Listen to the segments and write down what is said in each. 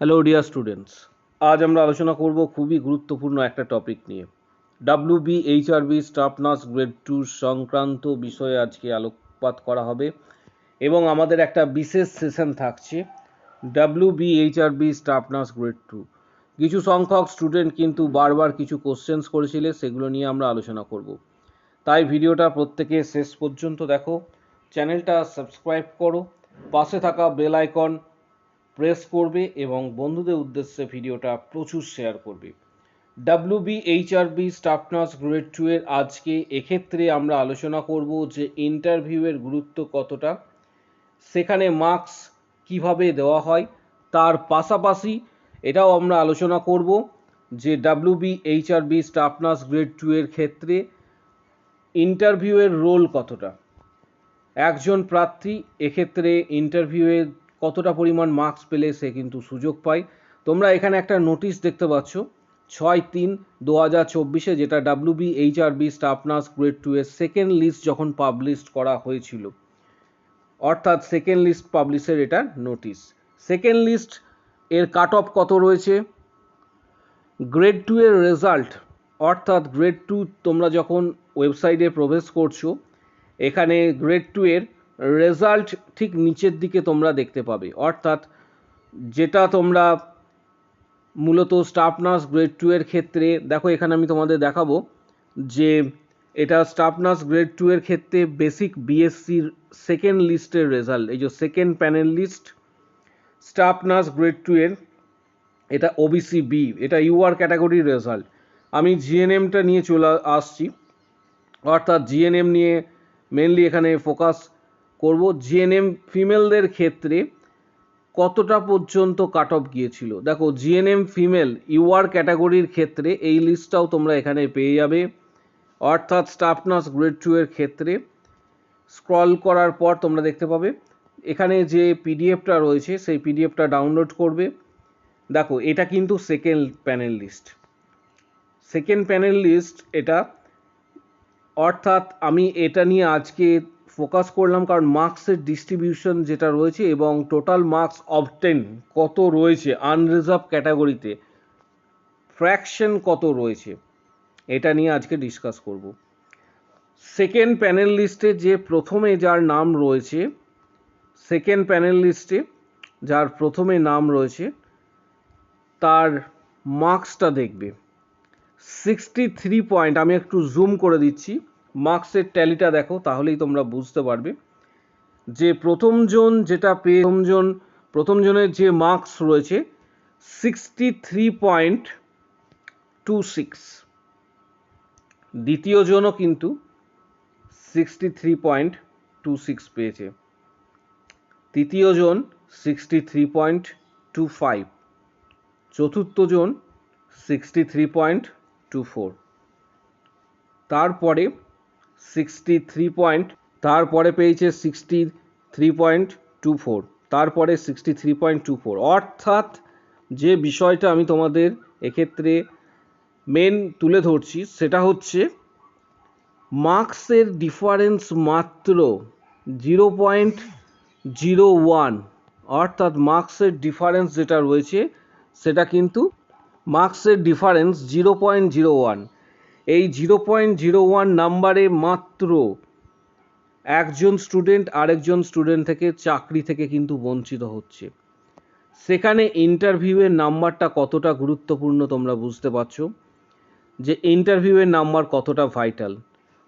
Hello dear students আজ আমরা আলোচনা করব খুবই গুরুত্বপূর্ণ একটা টপিক নিয়ে। W B HRB staff nurse grade two সংক্রান্ত বিষয়ে আজকে আলোকপাত করা হবে এবং আমাদের একটা বিশেষ সেশন থাকছে W B HRB staff nurse grade two কিছু সংখ্যক স্টুডেন্ট কিন্তু বারবার কিছু কোশ্চেন্স করেছিলে, সেগুলো নিয়ে আমরা আলোচনা করব। তাই ভিডিওটা প্রত্যেকে শেষ পর্যন্ত দেখো। চ্যানেলটা সাবস্ক্রাইব করো। পাশে থাকা বেল আইকন প্রেস করবে এবং বন্ধুদের উদ্দেশ্যে ভিডিওটা প্রচুর শেয়ার করবে। W B HRB staff nurse grade two এর আজকে এক্ষেত্রে আমরা আলোচনা করব যে ইন্টারভিউয়ের গুরুত্ব কতটা, সেখানে মার্কস কীভাবে দেওয়া হয়, তার পাশাপাশি এটাও আমরা আলোচনা করব যে W B HRB staff nurse grade two এর ক্ষেত্রে ইন্টারভিউয়ের রোল কতটা। একজন প্রার্থী এক্ষেত্রে ইন্টারভিউয়ে কতটা পরিমাণ মার্কস পেলে সে কিন্তু সুযোগ পায়। তোমরা এখানে একটা নোটিশ দেখতে পাচ্ছ। ছয় তিন দু হাজার চব্বিশে যেটা W B H HRB staff nurse grade two এর সেকেন্ড লিস্ট যখন পাবলিশ করা হয়েছিল। অর্থাৎ সেকেন্ড লিস্ট পাবলিশের এটা নোটিশ সেকেন্ড লিস্ট এর কাট অফ কত রয়েছে? গ্রেড টু এর রেজাল্ট অর্থাৎ গ্রেড টু তোমরা যখন ওয়েবসাইটে প্রবেশ করছ, এখানে গ্রেড টু এর রেজাল্ট ঠিক নিচের দিকে তোমরা দেখতে পাবে। অর্থাৎ যেটা তোমরা মূলত স্টাফ নার্স গ্রেড টু এর ক্ষেত্রে, দেখো এখানে আমি তোমাদের দেখাবো যে এটা স্টাফ নার্স গ্রেড টু এর ক্ষেত্রে বেসিক বিএসসির সেকেন্ড লিস্টের রেজাল্ট এই যে second panel list staff nurse grade two এর, এটা ওবিসি বি এটা ইউআর ক্যাটাগরির রেজাল্ট আমি জিএনএমটা নিয়ে চলে আসছি। অর্থাৎ জিএনএম নিয়ে মেনলি এখানে ফোকাস করব। জিএনএম ফিমেলদের ক্ষেত্রে কতটা পর্যন্ত কাট অফ গিয়েছিল? দেখো জিএনএম ফিমেল ইউআর ক্যাটাগরির ক্ষেত্রে এই লিস্টটাও তোমরা এখানে পেয়ে যাবে। অর্থাৎ স্টাফ নার্স গ্রেড টু এর ক্ষেত্রে স্ক্রল করার পর তোমরা দেখতে পাবে। এখানে যে পিডিএফটা রয়েছে, সেই পিডিএফটা ডাউনলোড করবে। দেখো, এটা কিন্তু second panel list second panel list এটা, অর্থাৎ আমি এটা নিয়ে আজকে ফোকাস করলাম, কারণ মার্কসের ডিস্ট্রিবিউশন যেটা রয়েছে এবং টোটাল মার্কস অবটেন কত রয়েছে আনরিজার্ভ ক্যাটাগরিতে ফ্র্যাকশন কত রয়েছে, এটা নিয়ে আজকে ডিসকাস করব। সেকেন্ড প্যানেল লিস্টে যে প্রথমে যার নাম রয়েছে সেকেন্ড প্যানেল লিস্টে যার প্রথমে নাম রয়েছে, তার মার্কসটা দেখবে। সিক্সটি থ্রি পয়েন্ট আমি একটু জুম করে দিচ্ছি। মার্কসের ট্যালিটা দেখো, তাহলেই তোমরা বুঝতে পারবে। যে প্রথম জন যেটা পেয়ে প্রথম জন, প্রথম জনের যে মার্কস রয়েছে sixty three point two six দ্বিতীয় জনও কিন্তু sixty three point two six পেয়েছে। তৃতীয় জন sixty three point two five চতুর্থ জন sixty three point two four তারপরে সিক্সটি থ্রি পয়েন্ট তারপরে পেয়েছে sixty three point two four তারপরে sixty three point two four অর্থাৎ যে বিষয়টা আমি তোমাদের এক্ষেত্রে মেন তুলে ধরছি, সেটা হচ্ছে মার্কসের ডিফারেন্স মাত্র জিরো পয়েন্ট জিরো ওয়ান অর্থাৎ মার্কসের ডিফারেন্স যেটা রয়েছে, সেটা কিন্তু মার্কসের difference zero point zero one এই জিরো পয়েন্ট জিরো ওয়ান নাম্বারে মাত্র একজন স্টুডেন্ট আরেকজন স্টুডেন্ট থেকে চাকরি থেকে কিন্তু বঞ্চিত হচ্ছে। সেখানে ইন্টারভিউয়ের নাম্বারটা কতটা গুরুত্বপূর্ণ তোমরা বুঝতে পারছ? যে ইন্টারভিউয়ের নাম্বার কতটা ভাইটাল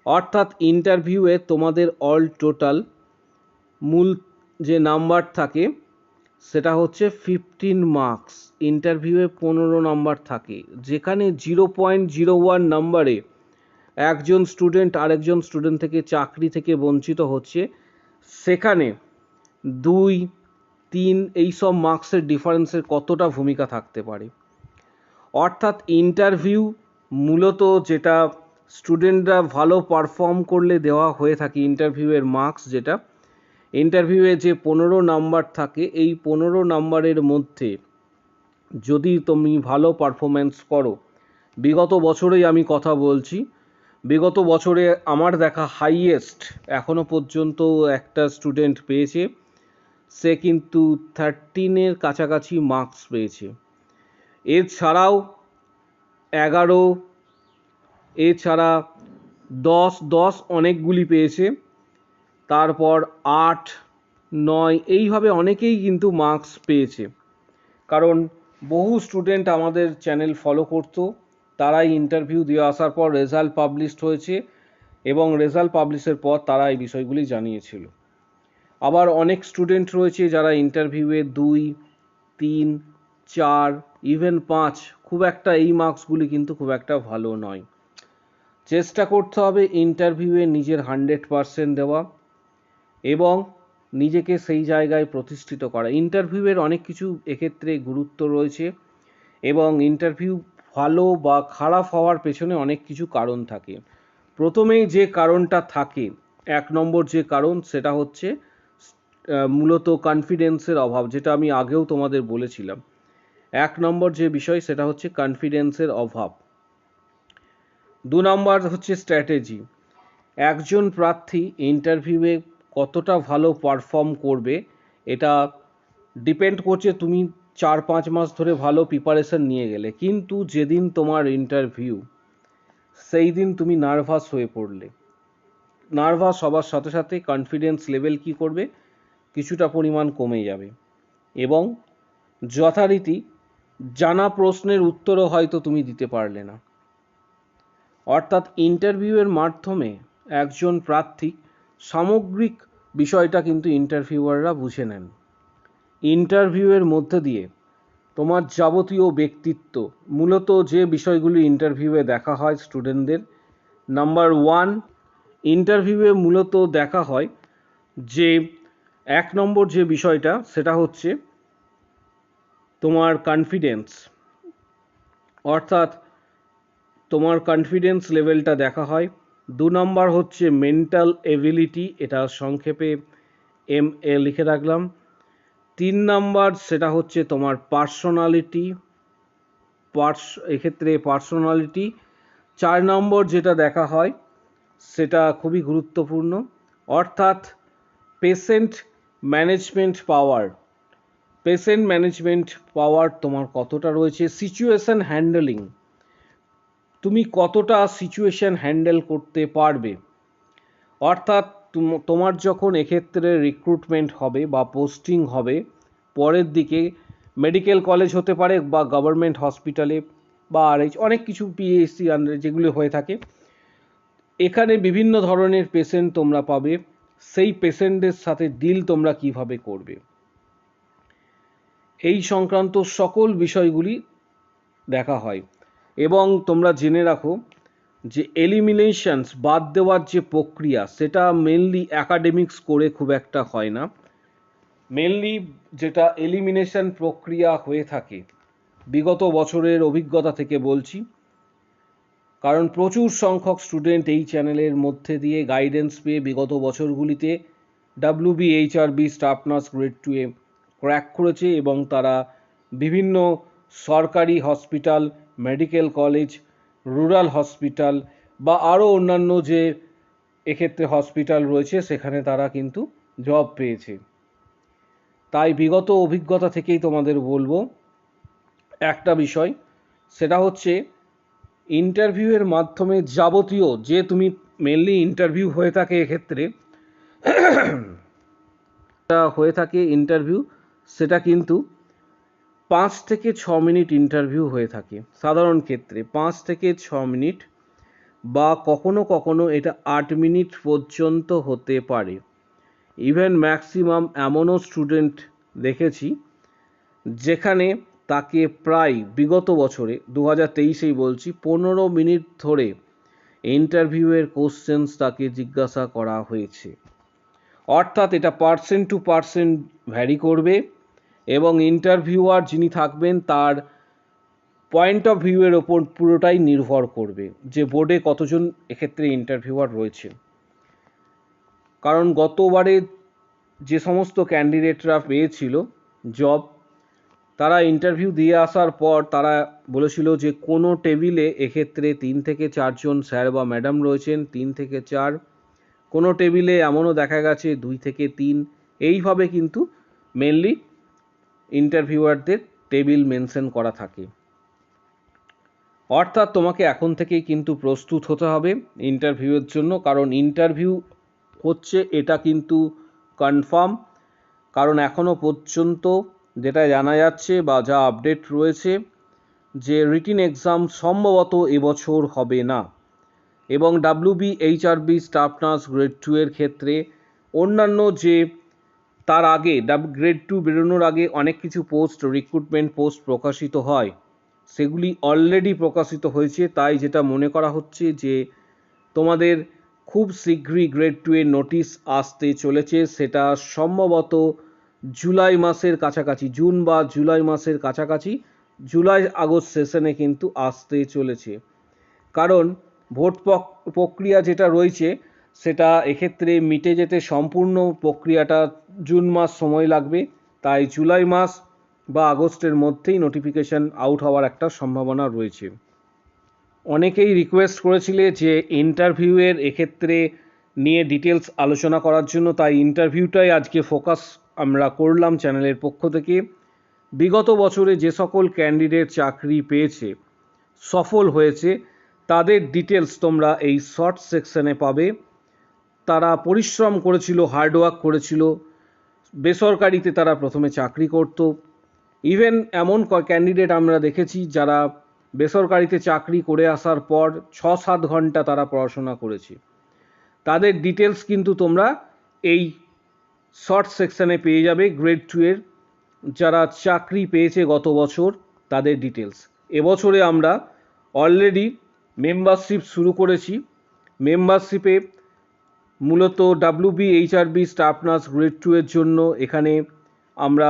অর্থাৎ ইন্টারভিউয়ে তোমাদের অল টোটাল মূল যে নাম্বার থাকে সেটা হচ্ছে ফিফটিন মার্কস ইন্টারভিউয়ে পনেরো নম্বর থাকে। যেখানে জিরো পয়েন্ট জিরো ওয়ান নাম্বারে একজন স্টুডেন্ট আরেকজন স্টুডেন্ট থেকে চাকরি থেকে বঞ্চিত হচ্ছে। সেখানে দুই, তিন এই সব মার্কসের ডিফারেন্সের কতটা ভূমিকা থাকতে পারে। অর্থাৎ ইন্টারভিউ মূলত যেটা স্টুডেন্টরা ভালো পারফর্ম করলে দেওয়া হয়ে থাকে ইন্টারভিউয়ের মার্কস যেটা ইন্টারভিউয়ে যে পনেরো নাম্বার থাকে, এই পনেরো নাম্বারের মধ্যে যদি তুমি ভালো পারফরমেন্স করো, বিগত বছরেই আমি কথা বলছি, বিগত বছরে আমার দেখা হাইয়েস্ট এখনও পর্যন্ত একটা স্টুডেন্ট পেয়েছে, সে কিন্তু থার্টিনের কাছাকাছি মার্কস পেয়েছে। এছাড়াও এগারো, এছাড়া দশ দশ অনেকগুলি পেয়েছে। তারপর আট, নয়, এইভাবে অনেকেই কিন্তু মার্কস পেয়েছে। কারণ বহু স্টুডেন্ট আমাদের চ্যানেল ফলো করতো, তারাই ইন্টারভিউ দিয়ে আসার পর রেজাল্ট পাবলিশড হয়েছে এবং রেজাল্ট পাবলিশের পর তারা এই বিষয়গুলি জানিয়েছিল। আবার অনেক স্টুডেন্ট রয়েছে যারা ইন্টারভিউয়ে দুই, তিন, চার ইভেন পাঁচ, খুব একটা এই মার্কসগুলি কিন্তু খুব একটা ভালো নয়। চেষ্টা করতে হবে ইন্টারভিউয়ে নিজের হান্ড্রেড পারসেন্ট দেওয়া। এবং নিজেকে সেই জায়গায় প্রতিষ্ঠিত করা। ইন্টারভিউয়ের অনেক কিছু এক্ষেত্রে গুরুত্ব রয়েছে এবং ইন্টারভিউ ভালো বা খারাপ হওয়ার পেছনে অনেক কিছু কারণ থাকে। প্রথমেই যে কারণটা থাকে, এক নম্বর যে কারণ সেটা হচ্ছে মূলত কনফিডেন্সের অভাব, যেটা আমি আগেও তোমাদের বলেছিলাম। এক নম্বর যে বিষয় সেটা হচ্ছে কনফিডেন্সের অভাব। দু নম্বর হচ্ছে স্ট্র্যাটেজি একজন প্রার্থী ইন্টারভিউয়ে কতটা ভালো পারফর্ম করবে, এটা ডিপেন্ড করছে তুমি চার পাঁচ মাস ধরে ভালো প্রিপারেশন নিয়ে গেলে। কিন্তু যেদিন তোমার ইন্টারভিউ সেই দিন তুমি নার্ভাস হয়ে পড়লে। নার্ভাস হবার সাথে সাথে কনফিডেন্স লেভেল কি করবে? কিছুটা পরিমাণ কমে যাবে। এবং যথারীতি জানা প্রশ্নের উত্তরও হয়তো তুমি দিতে পারলে না। অর্থাৎ ইন্টারভিউয়ের মাধ্যমে একজন প্রার্থী সামগ্রিক বিষয়টা কিন্তু ইন্টারভিউয়াররা বুঝে নেন। ইন্টারভিউয়ের মধ্যে দিয়ে তোমার যাবতীয় ব্যক্তিত্ব, মূলত যে বিষয়গুলি ইন্টারভিউয়ে দেখা হয় স্টুডেন্টদের নাম্বার ওয়ান ইন্টারভিউয়ে মূলত দেখা হয় যে এক নম্বর যে বিষয়টা, সেটা হচ্ছে তোমার কনফিডেন্স অর্থাৎ তোমার কনফিডেন্স লেভেলটা দেখা হয়। দু নম্বর হচ্ছে মেন্টাল এবিলিটি এটা সংক্ষেপে এম এ লিখে রাখলাম। তিন নাম্বার সেটা হচ্ছে তোমার পার্সোনালিটি পার্স এক্ষেত্রে পার্সোনালিটি চার নম্বর যেটা দেখা হয়, সেটা খুবই গুরুত্বপূর্ণ। অর্থাৎ patient management power patient management power তোমার কতটা রয়েছে? সিচুয়েশন হ্যান্ডেলিং তুমি কতটা সিচুয়েশন হ্যান্ডেল করতে পারবে? অর্থাৎ তুম- তোমার যখন এক্ষেত্রে রিক্রুটমেন্ট হবে বা পোস্টিং হবে, পরের দিকে মেডিকেল কলেজ হতে পারে বা গভর্নমেন্ট হসপিটালে বা আর অনেক কিছু পিএইচসি আন্ডারে যেগুলো হয়ে থাকে, এখানে বিভিন্ন ধরনের পেশেন্ট তোমরা পাবে, সেই পেশেন্টদের সাথে ডিল তোমরা কীভাবে করবে? এই সংক্রান্ত সকল বিষয়গুলি দেখা হয়। এবং তোমরা জেনে রাখো যে এলিমিনেশনস বাদ দেওয়ার যে প্রক্রিয়া, সেটা মেনলি অ্যাকাডেমিক্স করে খুব একটা হয় না। মেনলি যেটা এলিমিনেশন প্রক্রিয়া হয়ে থাকে, বিগত বছরের অভিজ্ঞতা থেকে বলছি। কারণ প্রচুর সংখ্যক স্টুডেন্ট এই চ্যানেলের মধ্যে দিয়ে গাইডেন্স পেয়ে বিগত বছরগুলিতে WBHRB staff nurse grade two এ ক্র্যাক করেছে এবং তারা বিভিন্ন সরকারি hospital medical college, rural hospital বা আরও অন্যান্য যে এক্ষেত্রে হসপিটাল রয়েছে, সেখানে তারা কিন্তু জব পেয়েছে। তাই বিগত অভিজ্ঞতা থেকেই তোমাদের বলব একটা বিষয়, সেটা হচ্ছে ইন্টারভিউয়ের মাধ্যমে যাবতীয় যে তুমি মেনলি ইন্টারভিউ হয়ে থাকে এক্ষেত্রে, হয়ে থাকে ইন্টারভিউ সেটা কিন্তু পাঁচ থেকে ছ মিনিট ইন্টারভিউ হয়ে থাকে, সাধারণ ক্ষেত্রে পাঁচ থেকে ছ মিনিট বা কখনো কখনো এটা আট মিনিট পর্যন্ত হতে পারে। ইভেন ম্যাক্সিমাম এমনও স্টুডেন্ট দেখেছি, যেখানে তাকে প্রায় বিগত বছরে দু হাজার তেইশেই বলছি, পনেরো মিনিট ধরে ইন্টারভিউয়ের কোশ্চেন্স তাকে জিজ্ঞাসা করা হয়েছে। অর্থাৎ এটা পার্সেন্ট টু পার্সেন্ট ভ্যারি করবে। এবং ইন্টারভিউয়ার যিনি থাকবেন, তার পয়েন্ট অফ ভিউয়ের ওপর পুরোটাই নির্ভর করবে যে বোর্ডে কতজন এক্ষেত্রে ইন্টারভিউয়ার রয়েছে। কারণ গতবারে যে সমস্ত ক্যান্ডিডেটরা পেয়েছিল জব তারা ইন্টারভিউ দিয়ে আসার পর তারা বলেছিল যে কোনো টেবিলে এক্ষেত্রে তিন থেকে চারজন স্যার বা ম্যাডাম রয়েছেন, তিন থেকে চার। কোনো টেবিলে এমনও দেখা গেছে দুই থেকে তিন। এইভাবে কিন্তু মেনলি ইন্টারভিউয়ারদের টেবিল মেনশন করা থাকে। অর্থাৎ তোমাকে এখন থেকেই কিন্তু প্রস্তুত হতে হবে ইন্টারভিউয়ের জন্য, কারণ ইন্টারভিউ হচ্ছে, এটা কিন্তু কনফার্ম কারণ এখনও পর্যন্ত যেটা জানা যাচ্ছে বা যা আপডেট রয়েছে, যে রিটিন এক্সাম সম্ভবত এবছর হবে না। এবং WB HRB staff nurse grade two এর ক্ষেত্রে অন্যান্য যে তার আগে ডাব গ্রেড টু বেরোনোর আগে অনেক কিছু পোস্ট রিক্রুটমেন্ট পোস্ট প্রকাশিত হয়। সেগুলি অলরেডি প্রকাশিত হয়েছে, তাই যেটা মনে করা হচ্ছে যে তোমাদের খুব শীঘ্রই গ্রেড টু এর নোটিশ আসতে চলেছে। সেটা সম্ভবত জুলাই মাসের কাছাকাছি, জুন বা জুলাই মাসের কাছাকাছি, জুলাই আগস্ট সেশনে কিন্তু আসতে চলেছে। কারণ ভোট প্রক্রিয়া যেটা রয়েছে সেটা এক্ষেত্রে মিটে যেতে সম্পূর্ণ প্রক্রিয়াটা জুন মাস সময় লাগবে। তাই জুলাই মাস বা আগস্টের মধ্যেই নোটিফিকেশন আউট হওয়ার একটা সম্ভাবনা রয়েছে। অনেকেই রিকোয়েস্ট করেছিলে যে ইন্টারভিউয়ের এক্ষেত্রে নিয়ে ডিটেলস আলোচনা করার জন্য, তাই ইন্টারভিউটাই আজকে ফোকাস আমরা করলাম চ্যানেলের পক্ষ থেকে। বিগত বছরে যে সকল ক্যান্ডিডেট চাকরি পেয়েছে, সফল হয়েছে, তাদের ডিটেলস তোমরা এই শর্ট সেকশনে পাবে। তারা পরিশ্রম করেছিল হার্ডওয়ার্ক করেছিল। বেসরকারিতে তারা প্রথমে চাকরি করত। ইভেন এমন ক ক্যান্ডিডেট আমরা দেখেছি যারা বেসরকারিতে চাকরি করে আসার পর ছ সাত ঘণ্টা তারা পড়াশোনা করেছে। তাদের ডিটেলস কিন্তু তোমরা এই শর্ট সেকশানে পেয়ে যাবে গ্রেড টু এর। যারা চাকরি পেয়েছে গত বছর, তাদের ডিটেলস এবছরে আমরা অলরেডি মেম্বারশিপ শুরু করেছি। মেম্বারশিপে মূলত WB HRB staff nurse grade two এর জন্য এখানে আমরা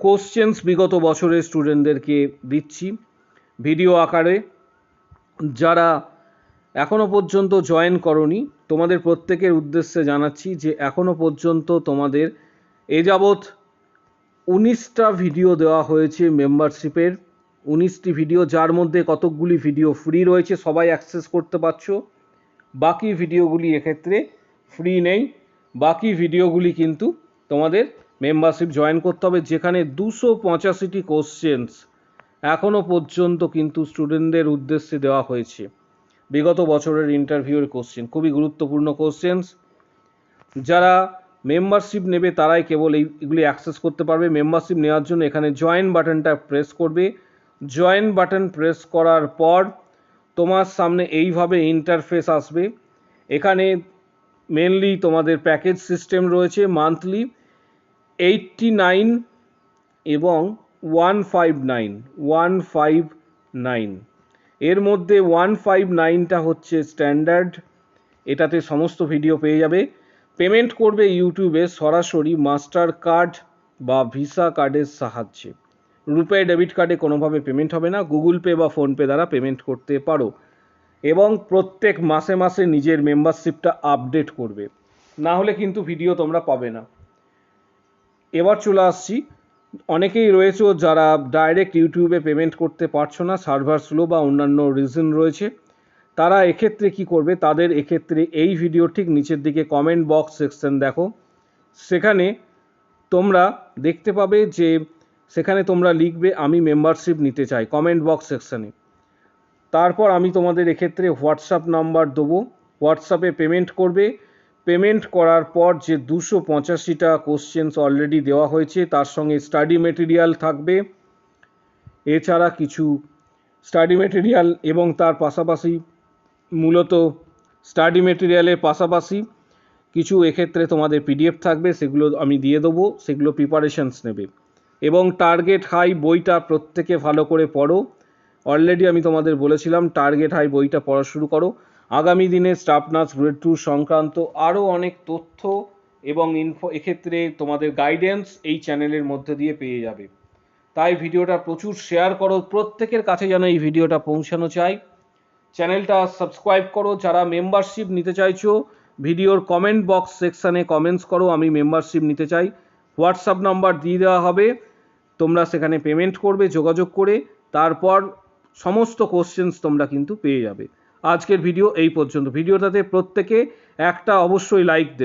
কোশ্চেন্স বিগত বছরের স্টুডেন্টদেরকে দিচ্ছি। ভিডিও আকারে। যারা এখনও পর্যন্ত জয়েন করনি, তোমাদের প্রত্যেকের উদ্দেশ্যে জানাচ্ছি যে এখনও পর্যন্ত তোমাদের এ যাবৎ উনিশটা ভিডিও দেওয়া হয়েছে মেম্বারশিপের উনিশটি ভিডিও যার মধ্যে কতকগুলি ভিডিও ফ্রি রয়েছে, সবাই অ্যাক্সেস করতে পারছ। বাকি ভিডিওগুলি এক্ষেত্রে ফ্রি নেই। বাকি ভিডিওগুলি কিন্তু তোমাদের মেম্বারশিপ জয়েন করতে হবে, যেখানে দুশো পঁচাশিটি কোশ্চেন্স এখনও পর্যন্ত কিন্তু স্টুডেন্টদের উদ্দেশ্যে দেওয়া হয়েছে। বিগত বছরের ইন্টারভিউর কোশ্চেন খুবই গুরুত্বপূর্ণ কোশ্চেন্স যারা মেম্বারশিপ নেবে, তারাই কেবল এই, এগুলি অ্যাক্সেস করতে পারবে। মেম্বারশিপ নেওয়ার জন্য এখানে জয়েন বাটনটা প্রেস করবে। জয়েন বাটন প্রেস করার পর তোমার সামনে এইভাবে ইন্টারফেস আসবে। এখানে মেনলি তোমাদের প্যাকেজ সিস্টেম রয়েছে মান্থলি এইটটি নাইন এবং one five nine one five nine এর মধ্যে ওয়ান ফাইভ নাইনটা হচ্ছে স্ট্যান্ডার্ড এটাতে সমস্ত ভিডিও পেয়ে যাবে। পেমেন্ট করবে ইউটিউবে সরাসরি মাস্টার কার্ড বা ভিসা কার্ডের সাহায্যে। রুপে ডেবিট কার্ডে কোনোভাবে পেমেন্ট হবে না। গুগল পে বা ফোনপে দ্বারা পেমেন্ট করতে পারো। এবং প্রত্যেক মাসে মাসে নিজের মেম্বারশিপটা আপডেট করবে। না হলে কিন্তু ভিডিও তোমরা পাবে না। এবার চলে আসছি। অনেকেই রয়েছে যারা ডাইরেক্ট ইউটিউবে পেমেন্ট করতে পারছ না সার্ভার স্লো বা অন্যান্য রিজন রয়েছে, তারা এক্ষেত্রে কি করবে? তাদের এক্ষেত্রে এই ভিডিও ঠিক নিচের দিকে কমেন্ট বক্স সেকশন দেখো। সেখানে তোমরা দেখতে পাবে যে, সেখানে তোমরা লিখবে, আমি মেম্বারশিপ নিতে চাই। কমেন্ট বক্স সেকশনে তারপর আমি তোমাদের এক্ষেত্রে হোয়াটসঅ্যাপ নাম্বার দেবো। হোয়াটসঅ্যাপে পেমেন্ট করবে। পেমেন্ট করার পর যে দুশো পঁচাশিটা কোশ্চেন্স অলরেডি দেওয়া হয়েছে, তার সঙ্গে স্টাডি মেটেরিয়াল থাকবে। এছাড়া কিছু স্টাডি মেটেরিয়াল এবং তার পাশাপাশি মূলত স্টাডি মেটেরিয়ালের পাশাপাশি কিছু এক্ষেত্রে তোমাদের পিডিএফ থাকবে, সেগুলো আমি দিয়ে দেবো, সেগুলো প্রিপারেশনস নেবে। এবং টার্গেট হাই বইটা প্রত্যেকে ভালো করে পড়ো। অলরেডি আমি তোমাদের বলেছিলাম টার্গেট হাই বইটা পড়া শুরু করো। আগামী দিনে স্টাফ নার্স গ্রেড টু সংক্রান্ত আরও অনেক তথ্য এবং ইনফো এক্ষেত্রে তোমাদের গাইডেন্স এই চ্যানেলের মধ্যে দিয়ে পেয়ে যাবে। তাই ভিডিওটা প্রচুর শেয়ার করো, প্রত্যেকের কাছে যেন এই ভিডিওটা পৌঁছানো চাই। চ্যানেলটা সাবস্ক্রাইব করো, যারা মেম্বারশিপ নিতে চাইছো, ভিডিওর কমেন্ট বক্স সেকশানে কমেন্টস করো, আমি মেম্বারশিপ নিতে চাই। হোয়াটসঅ্যাপ নাম্বার দিয়ে দেওয়া হবে, তোমরা সেখানে পেমেন্ট করবে, যোগাযোগ করে। তারপর সমস্ত কোশ্চেন্স তোমরা কিন্তু পেয়ে যাবে। আজকের ভিডিও এই পর্যন্ত। ভিডিওটাতে প্রত্যেকে একটা অবশ্যই লাইক দেবে।